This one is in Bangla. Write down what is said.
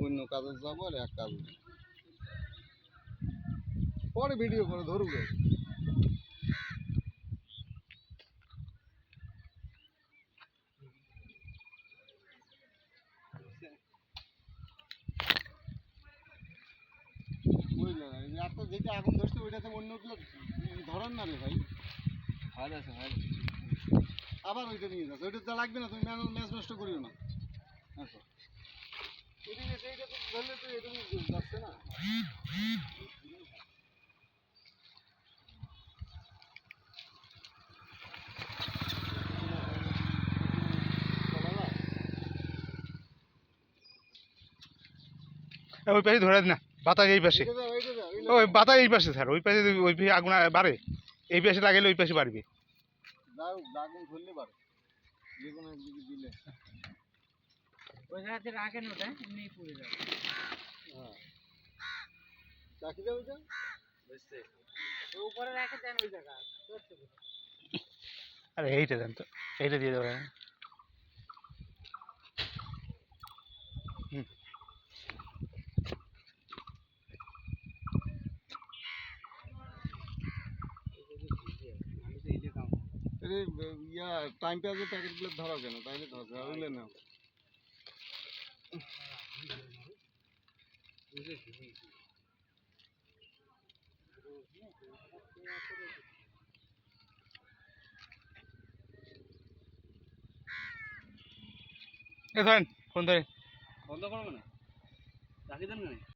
অন্য এক কাজ পরে ভিডিও করে ধরুক যেটা আগুন ধরছে ওইটাতে অন্যগুলো ধরেন না রে ভাই। ভালো আছে ভালো আবার ওইটা নিয়ে যাচ্ছে ওইটা লাগবে না তুমি ম্যাচ নষ্ট করিও না। আচ্ছা এদিকে সেইটা তো ধরলে তো এটুকু যাচ্ছে না। ওই পাশে ধরে না বাতাস এই পাশে। ওই। বাতাস এই পাশে স্যার ওই পাশে ওই পাশে আগুন বাড়ে এই পাশে লাগাইলে ওই পাশে বাড়বে। আগুন ধরলে পারে যে কোনো একদিকে দিলে। ওই জায়গাতে রাখেন ওটা এমনি পুড়ে যাবে। হ্যাঁ। চাকি দাও ওইটা বুঝতে উপরে রাখে দেন ওই জায়গা। আরে এইটা দেন তো এইটা দিয়ে দেবো আরে ইয়া টাইম পেঁয়াজের প্যাকেটগুলো ধরাও কেন? তাইলে ধর ধরলে না এ ধরেন ফোন ধরেন বন্ধ করব না রাখি দেন না